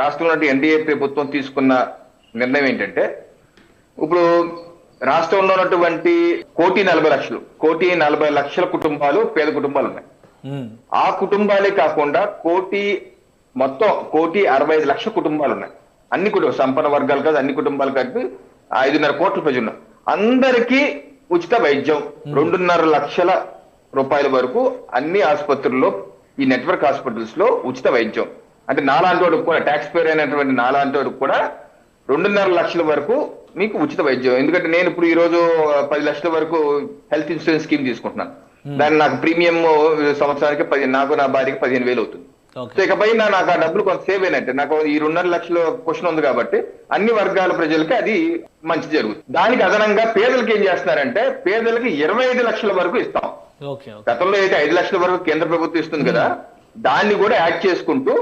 రాష్ట్రంలో ఎన్డీఏ ప్రభుత్వం తీసుకున్న నిర్ణయం ఏంటంటే ఇప్పుడు రాష్ట్రంలో ఉన్నటువంటి కోటి నలభై లక్షలు కోటి నలభై లక్షల కుటుంబాలు పేద కుటుంబాలు ఉన్నాయి. ఆ కుటుంబాలే కాకుండా కోటి మొత్తం కోటి అరవై ఐదు లక్షల కుటుంబాలు ఉన్నాయి. అన్ని కుటుంబం సంపన్న వర్గాలు కాదు అన్ని కుటుంబాలు కలిపి ఐదున్నర కోట్ల ప్రజలు ఉన్నారు అందరికీ ఉచిత వైద్యం రెండున్నర లక్షల రూపాయల వరకు అన్ని ఆసుపత్రుల్లో ఈ నెట్వర్క్ హాస్పిటల్స్లో ఉచిత వైద్యం. అంటే నాలాంటి కూడా ట్యాక్స్ పేర్ అయినటువంటి నాలాంటి కూడా రెండున్నర లక్షల వరకు మీకు ఉచిత వైద్యం. ఎందుకంటే నేను ఇప్పుడు ఈ రోజు పది లక్షల వరకు హెల్త్ ఇన్సూరెన్స్ స్కీమ్ తీసుకుంటున్నాను. దాని నాకు ప్రీమియం సంవత్సరానికి పది నాకు నా భార్యకి పదిహేను వేలు అవుతుంది. సో ఇకపై నాకు ఆ డబ్బులు కొంత సేవ్ అయినట్టే. నాకు ఈ రెండున్నర లక్షల క్వశ్చన్ ఉంది కాబట్టి అన్ని వర్గాల ప్రజలకి అది మంచి జరుగుతుంది. దానికి అదనంగా పేదలకు ఏం చేస్తున్నారంటే పేదలకి ఇరవై ఐదు లక్షల వరకు ఇస్తాం. గతంలో అయితే ఐదు లక్షల వరకు కేంద్ర ప్రభుత్వం ఇస్తుంది కదా దాన్ని కూడా యాడ్ చేసుకుంటూ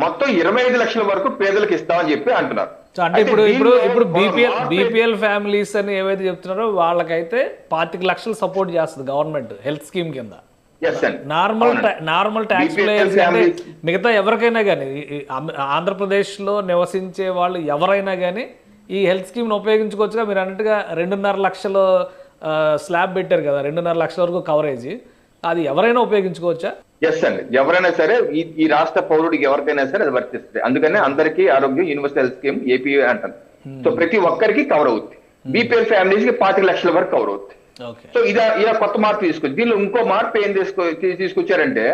మొత్తం ఇరవై ఐదు లక్షల వరకు పేదలకు ఇస్తామని చెప్పి అంటున్నారు. అంటే ఇప్పుడు ఇప్పుడు ఇప్పుడు బీపీఎల్ బీపీఎల్ ఫ్యామిలీస్ అని ఏవైతే చెప్తున్నారో వాళ్ళకైతే పాతిక లక్షలు సపోర్ట్ చేస్తుంది గవర్నమెంట్ హెల్త్ స్కీమ్ కింద. నార్మల్ నార్మల్ ట్యాక్స్ మిగతా ఎవరికైనా కానీ ఆంధ్రప్రదేశ్లో నివసించే వాళ్ళు ఎవరైనా కానీ ఈ హెల్త్ స్కీమ్ని ఉపయోగించుకోవచ్చుగా. మీరు అన్నట్టుగా రెండున్నర లక్షలు స్లాబ్ పెట్టారు కదా రెండున్నర లక్షల వరకు కవరేజ్. అది ఎవరైనా ఉపయోగించుకోవచ్చా? ఎస్ అండి ఎవరైనా సరే ఈ ఈ రాష్ట్ర పౌరుడికి ఎవరికైనా సరే అది వర్తిస్తుంది. అందుకనే అందరికీ ఆరోగ్యం యూనివర్సల్ స్కీమ్ ఏపీ అంటారు. సో ప్రతి ఒక్కరికి కవర్ అవుతుంది బీపీఎల్ ఫ్యామిలీస్కి పాతిక లక్షల వరకు కవర్ అవుతుంది సో ఇదా ఇలా కొత్త మార్పు తీసుకొచ్చి దీనిలో ఇంకో మార్పు ఏం తీసుకో తీసుకొచ్చారంటే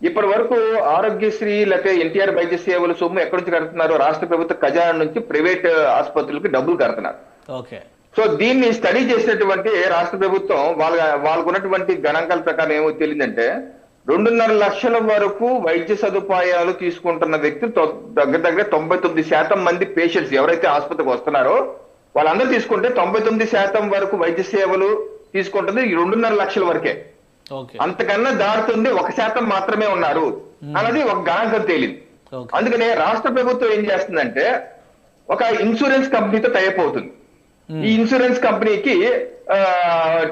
ఇప్పటి వరకు ఆరోగ్యశ్రీ లేకపోతే ఎన్టీఆర్ వైద్య సేవల సొమ్ము ఎక్కడి నుంచి కడుతున్నారు? రాష్ట్ర ప్రభుత్వ ఖజానా నుంచి ప్రైవేట్ ఆసుపత్రులకు డబ్బులు కడుతున్నారు. సో దీన్ని స్టడీ చేసినటువంటి రాష్ట్ర ప్రభుత్వం వాళ్ళ వాళ్ళకు ఉన్నటువంటి గణాంకాల ప్రకారం ఏమో తెలియదంటే రెండున్నర లక్షల వరకు వైద్య సదుపాయాలు తీసుకుంటున్న వ్యక్తులు దగ్గర దగ్గర తొంభై తొమ్మిది శాతం మంది పేషెంట్స్ ఎవరైతే ఆసుపత్రికి వస్తున్నారో వాళ్ళందరూ తీసుకుంటే తొంభై తొమ్మిది శాతం వరకు వైద్య సేవలు తీసుకుంటుంది ఈ రెండున్నర లక్షల వరకే. అంతకన్నా దాటుతుంది ఒక శాతం మాత్రమే ఉన్నారు అన్నది ఒక గణాంకం తేలింది. అందుకనే రాష్ట్ర ప్రభుత్వం ఏం చేస్తుందంటే ఒక ఇన్సూరెన్స్ కంపెనీతో టైప్ అవుతుంది ఈ ఇన్సూరెన్స్ కంపెనీకి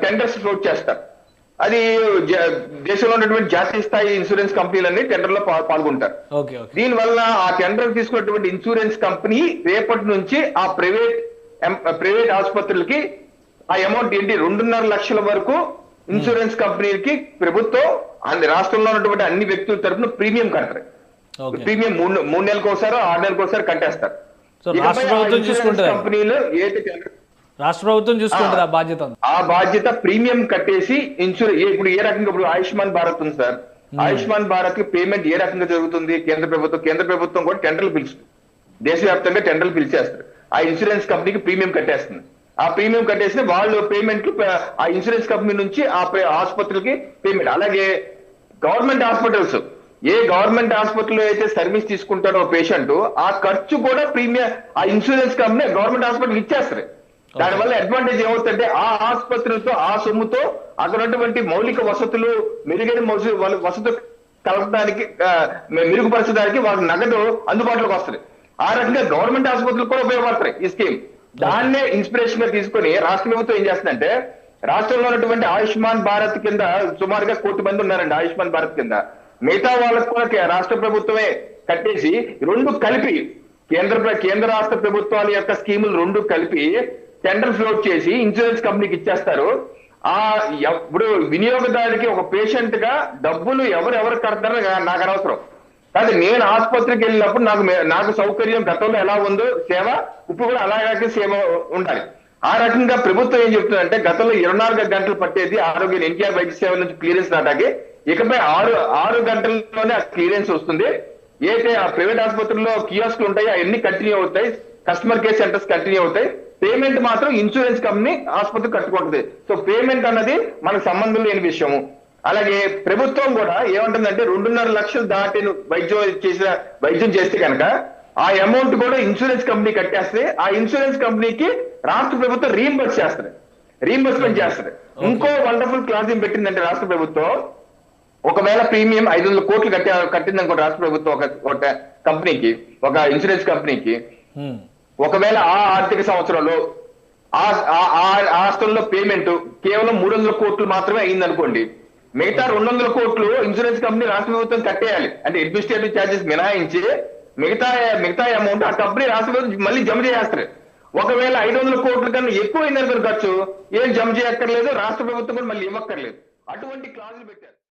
టెండర్స్ ఫ్లోట్ చేస్తారు. అది దేశంలో ఉన్నటువంటి జాతీయ స్థాయి ఇన్సూరెన్స్ కంపెనీలన్నీ టెండర్లో పాల్గొంటారు. దీని వల్ల ఆ టెండర్ తీసుకున్నటువంటి ఇన్సూరెన్స్ కంపెనీ రేపటి నుంచి ఆ ప్రైవేట్ ప్రైవేట్ ఆసుపత్రులకి ఆ అమౌంట్ ఏంటి? రెండున్నర లక్షల వరకు ఇన్సూరెన్స్ కంపెనీకి ప్రభుత్వం అన్ని రాష్ట్రంలో ఉన్నటువంటి అన్ని వ్యక్తుల తరపున ప్రీమియం ఓకే ప్రీమియం మూడు మూడు నెలలకు ఒకసారి ఆరు నెలలకు ఒకసారి కట్టేస్తారు కంపెనీలు ఏది టెండర్ రాష్ట్ర ప్రభుత్వం చూసుకుంటుంది ఆ. బాధ్యత. ఆ బాధ్యత ప్రీమియం కట్టేసి ఇన్సూరెన్స్ ఇప్పుడు ఏ రకంగా ఇప్పుడు ఆయుష్మాన్ భారత్ ఉంది సార్. ఆయుష్మాన్ భారత్కి పేమెంట్ ఏ రకంగా జరుగుతుంది? కేంద్ర ప్రభుత్వం కేంద్ర ప్రభుత్వం కూడా టెండర్లు పిలుస్తుంది. దేశవ్యాప్తంగా టెండర్లు పిలిచేస్తారు. ఆ ఇన్సూరెన్స్ కంపెనీకి ప్రీమియం కట్టేస్తుంది. ఆ ప్రీమియం కట్టేసి వాళ్ళు పేమెంట్లు ఆ ఇన్సూరెన్స్ కంపెనీ నుంచి ఆ ఆసుపత్రులకి పేమెంట్. అలాగే గవర్నమెంట్ హాస్పిటల్స్. ఏ గవర్నమెంట్ హాస్పిటల్ అయితే సర్వీస్ తీసుకుంటారో పేషెంట్ ఆ ఖర్చు కూడా ప్రీమియం ఆ ఇన్సూరెన్స్ కంపెనీ గవర్నమెంట్ హాస్పిటల్ ఇచ్చేస్తారు దానివల్ల అడ్వాంటేజ్ ఏమవుతుందంటే ఆ ఆసుపత్రితో ఆ సొమ్ముతో అక్కడ ఉన్నటువంటి మౌలిక వసతులు మెరుగైన వసతి వసతులు కలపడానికి మెరుగుపరచడానికి వాళ్ళ నగదు అందుబాటులోకి వస్తుంది. ఆ రకంగా గవర్నమెంట్ ఆసుపత్రులు కూడా ఉపయోగపడతాయి ఈ స్కీమ్. దాన్నే ఇన్స్పిరేషన్గా తీసుకొని రాష్ట్ర ప్రభుత్వం ఏం చేస్తుందంటే రాష్ట్రంలో ఉన్నటువంటి ఆయుష్మాన్ భారత్ కింద సుమారుగా కోటి మంది ఉన్నారండి ఆయుష్మాన్ భారత్ కింద. మిగతా వాళ్ళకు కూడా రాష్ట్ర ప్రభుత్వమే కట్టేసి రెండు కలిపి కేంద్ర కేంద్ర రాష్ట్ర ప్రభుత్వాల యొక్క స్కీములు రెండు కలిపి టెండర్ ఫ్లోట్ చేసి ఇన్సూరెన్స్ కంపెనీకి ఇచ్చేస్తారు. ఆ ఇప్పుడు వినియోగదారుకి ఒక పేషెంట్గా డబ్బులు ఎవరు ఎవరు కడతారో నాకు అనవసరం. కానీ నేను ఆసుపత్రికి వెళ్ళినప్పుడు నాకు నాకు సౌకర్యం గతంలో ఎలా ఉందో సేవ ఇప్పుడు కూడా అలాగే సేవ ఉండాలి. ఆ రకంగా ప్రభుత్వం ఏం చెప్తుందంటే గతంలో ఇరవై నాలుగు గంటలు పట్టేది ఆరోగ్య ఎన్టీఆర్ వైద్య సేవ నుంచి క్లియరెన్స్ రావడానికి. ఇకపై ఆరు ఆరు గంటల్లోనే ఆ క్లియరెన్స్ వస్తుంది. ఏదైతే ఆ ప్రైవేట్ ఆసుపత్రుల్లో కియోస్క్ ఉంటాయి అవన్నీ కంటిన్యూ అవుతాయి. కస్టమర్ కేర్ సెంటర్స్ కంటిన్యూ అవుతాయి. పేమెంట్ మాత్రం ఇన్సూరెన్స్ కంపెనీ ఆసుపత్రి కట్టుకుంటుంది. సో పేమెంట్ అన్నది మనకు సంబంధం లేని విషయము. అలాగే ప్రభుత్వం కూడా ఏమంటుందంటే రెండున్నర లక్షలు దాటిన వైద్యం చేసిన వైద్యం చేస్తే కనుక ఆ అమౌంట్ కూడా ఇన్సూరెన్స్ కంపెనీ కట్టేస్తే ఆ ఇన్సూరెన్స్ కంపెనీకి రాష్ట్ర ప్రభుత్వం రీఎంబర్స్ చేస్తుంది. రీఎంబర్స్మెంట్ చేస్తుంది. ఇంకో వండర్ఫుల్ క్లాస్ ఏం పెట్టిందంటే రాష్ట్ర ప్రభుత్వం ఒకవేళ ప్రీమియం ఐదు వందల కోట్లు కట్టి కట్టింది అనుకో రాష్ట్ర ప్రభుత్వం ఒక కంపెనీకి ఒక ఇన్సూరెన్స్ కంపెనీకి ఒకవేళ ఆ ఆర్థిక సంవత్సరంలో ఆ ఆస్తుల్లో పేమెంట్ కేవలం మూడు వందల కోట్లు మాత్రమే అయింది అనుకోండి మిగతా రెండు వందల కోట్లు ఇన్సూరెన్స్ కంపెనీ రాష్ట్ర ప్రభుత్వం కట్టేయాలి. అంటే అడ్మినిస్ట్రేటివ్ ఛార్జెస్ మినహాయించి మిగతా మిగతా అమౌంట్ ఆ కంపెనీ రాష్ట్ర ప్రభుత్వం మళ్ళీ జమ చేస్తారు ఒకవేళ ఐదు వందల కోట్ల కన్నా ఎక్కువ అయిందనుకుని ఖర్చు ఏం జమ చేయక్కర్లేదు రాష్ట్ర ప్రభుత్వం కూడా మళ్ళీ ఇవ్వక్కర్లేదు. అటువంటి క్లాజులు పెట్టారు.